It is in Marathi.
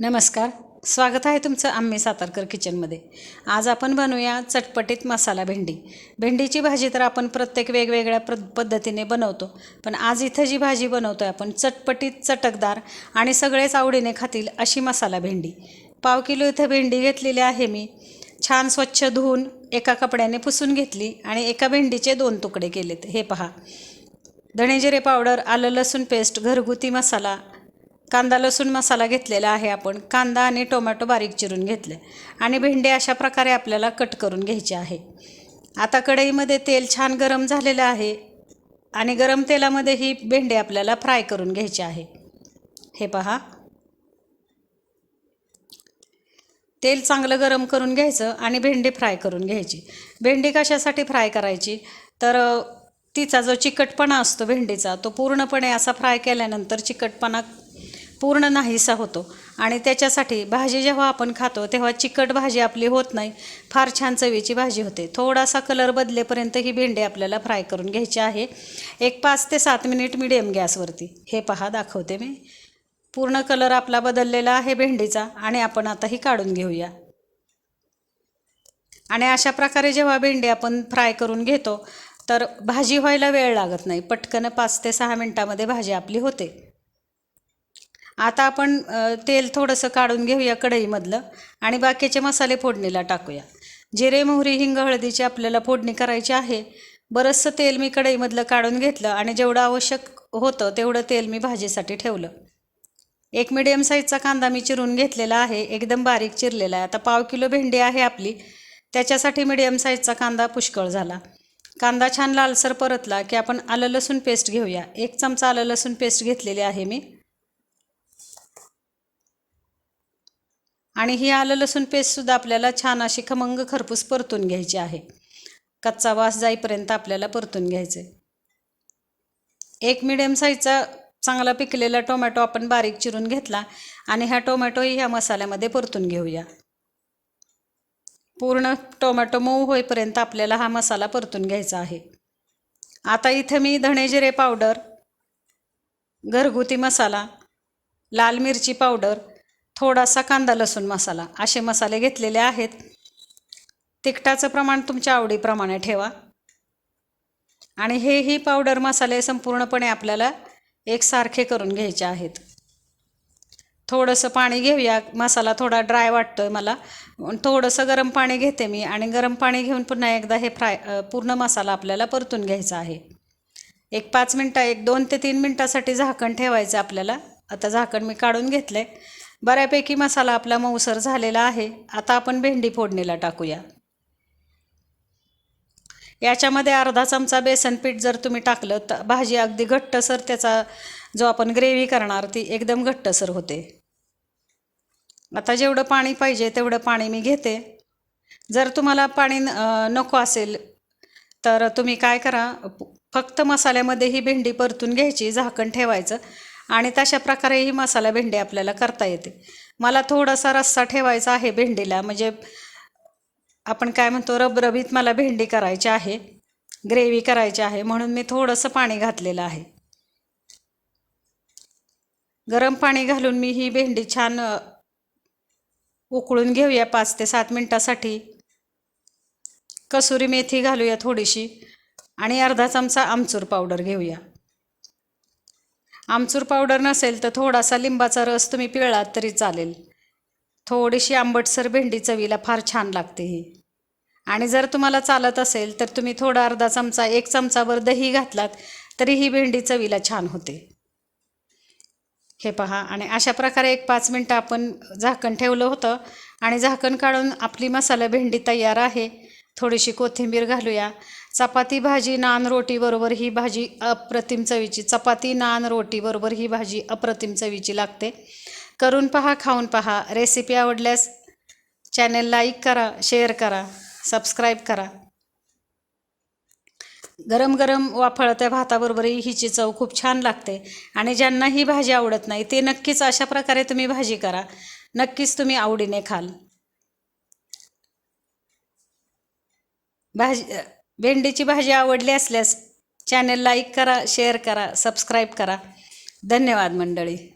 नमस्कार. स्वागत आहे तुमचं आम्ही सातारकर किचनमध्ये. आज आपण बनवूया चटपटीत मसाला भेंडी. भेंडीची भाजी तर आपण प्रत्येक वेगवेगळ्या प्र पद्धतीने बनवतो पण आज इथं जी भाजी बनवतो आहे आपण चटपटीत चटकदार आणि सगळेच आवडीने खातील अशी मसाला भेंडी. पाव किलो इथं भेंडी घेतलेली आहे मी. छान स्वच्छ धुवून एका कपड्याने पुसून घेतली आणि एका भेंडीचे दोन तुकडे केलेत. हे पहा. धणेजिरे पावडर आलं लसूण पेस्ट घरगुती मसाला कांदा लसूण मसाला घेतलेला आहे आपण. कांदा आणि टोमॅटो बारीक चिरून घेतले. आणि भेंडे अशा प्रकारे आपल्याला कट करून घ्यायचे आहे. आता कढईमध्ये तेल छान गरम झालेलं आहे. आणि गरम तेलामध्ये ही भेंडे आपल्याला फ्राय करून घ्यायचे आहे. हे पहा. तेल चांगलं गरम करून घ्यायचं आणि भेंडी फ्राय करून घ्यायची. भेंडी कशासाठी फ्राय करायची? तर तिचा जो चिकटपणा असतो भेंडीचा तो पूर्णपणे असा फ्राय केल्यानंतर चिकटपणा पूर्ण नाहीसा होतो. आणि त्याच्यासाठी भाजी जेव्हा आपण खातो तेव्हा चिकट भाजी आपली होत नाही. फार छान चवीची भाजी होते. थोडासा कलर बदलेपर्यंत ही भेंडी आपल्याला फ्राय करून घ्यायची आहे. एक पाच ते सात मिनिट मिडियम गॅसवरती हे पहा दाखवते मी. पूर्ण कलर आपला बदललेला आहे भेंडीचा आणि आपण आता ही काढून घेऊया. आणि अशा प्रकारे जेव्हा भेंडी आपण फ्राय करून घेतो तर भाजी व्हायला वेळ लागत नाही. पटकन पाच ते सहा मिनटामध्ये भाजी आपली होते. आता आपण तेल थोडंसं काढून घेऊया कढईमधलं आणि बाकीचे मसाले फोडणीला टाकूया. जिरे मोहरी हिंग हळदीची आपल्याला फोडणी करायची आहे. बरंचसं तेल मी कढईमधलं काढून घेतलं आणि जेवढं आवश्यक होतं तेवढं तेल मी भाजीसाठी ठेवलं. एक मिडियम साईजचा कांदा मी चिरून घेतलेला आहे एकदम बारीक चिरलेला आहे. आता पाव किलो भेंडी आहे आपली. त्याच्यासाठी मिडियम साईजचा कांदा पुष्कळ झाला. कांदा छान लालसर परतला की आपण आलं लसूण पेस्ट घेऊया. एक चमचा आलं लसूण पेस्ट घेतलेली आहे मी. आणि ही आलं लसूण पेस्टसुद्धा आपल्याला छान अशी खमंग खरपूस परतून घ्यायची आहे. कच्चा वास जाईपर्यंत आपल्याला परतून घ्यायचं आहे एक मिडियम साईजचा चांगला पिकलेला टोमॅटो आपण बारीक चिरून घेतला आणि हा टोमॅटोही ह्या मसाल्यामध्ये परतून घेऊया. पूर्ण टोमॅटो मऊ होईपर्यंत आपल्याला हा मसाला परतून घ्यायचा आहे. आता इथं मी धणेजिरे पावडर घरगुती मसाला लाल मिरची पावडर थोडासा कांदा लसूण मसाला. असे मसाले घेतलेले आहेत. तिखटाचं प्रमाण तुमच्या आवडीप्रमाणे ठेवा. आणि हे ही पावडर मसाले संपूर्णपणे आपल्याला एकसारखे करून घ्यायचे आहेत. थोडंसं पाणी घेऊया. मसाला थोडा ड्राय वाटतो आहे मला. थोडंसं गरम पाणी घेते मी. आणि गरम पाणी घेऊन पुन्हा एकदा हे फ्राय पूर्ण मसाला आपल्याला परतून घ्यायचा आहे. एक पाच मिनटं एक दोन ते तीन मिनटासाठी झाकण ठेवायचं आपल्याला. आता झाकण मी काढून घेतलं आहे बऱ्यापैकी मसाला आपला मऊसर झालेला आहे. आता आपण भेंडी फोडणीला टाकूया. याच्यामध्ये अर्धा चमचा बेसन पीठ जर तुम्ही टाकलं तर भाजी अगदी घट्टसर त्याचा जो आपण ग्रेव्ही करणार ती एकदम घट्टसर होते. आता जेवढं पाणी पाहिजे तेवढं पाणी मी घेते. जर तुम्हाला पाणी नको असेल तर तुम्ही काय करा फक्त मसाल्यामध्ये ही भेंडी परतून घ्यायची झाकण ठेवायचं. आणि तशा प्रकारे ही मसाला भेंडी आपल्याला करता येते. मला थोडासा रस्सा ठेवायचा आहे भेंडीला म्हणजे आपण काय म्हणतो रबरबीत मला भेंडी करायची आहे ग्रेव्ही करायची आहे म्हणून मी थोडंसं पाणी घातलेलं आहे. गरम पाणी घालून मी ही भेंडी छान उकळून घेऊया पाच ते सात मिनटासाठी. कसुरी मेथी घालूया थोडीशी आणि अर्धा चमचा आमचूर पावडर घेऊया. आमचूर पावडर नसेल तर थोडासा लिंबाचा रस तुम्ही पिळलात तरी चालेल. थोडीशी आंबटसर भेंडी चवीला फार छान लागते ही. आणि जर तुम्हाला चालत असेल तर तुम्ही थोडा अर्धा चमचा एक चमचावर दही घातलात तरी ही भेंडी चवीला छान होते. हे पहा आणि अशा प्रकारे एक पाच मिनटं आपण झाकण ठेवलं होतं आणि झाकण काढून आपली मसाला भेंडी तयार आहे. थोडीशी कोथिंबीर घालूया. चपाती भाजी नान रोटीबरोबर ही भाजी अप्रतिम चवीची. चपाती नान रोटीबरोबर ही भाजी अप्रतिम चवीची लागते. करून पहा खाऊन पहा. रेसिपी आवडल्यास चॅनल लाईक करा शेअर करा सबस्क्राईब करा. गरम गरम वाफळत्या भाताबरोबरही हिची चव खूप छान लागते. आणि ज्यांना ही भाजी आवडत नाही ते नक्कीच अशा प्रकारे तुम्ही भाजी करा. नक्कीच तुम्ही आवडीने खाल. भाजी भेंडीची भाजी आवडली असल्यास चॅनल लाईक करा शेअर करा सबस्क्राईब करा. धन्यवाद मंडळी.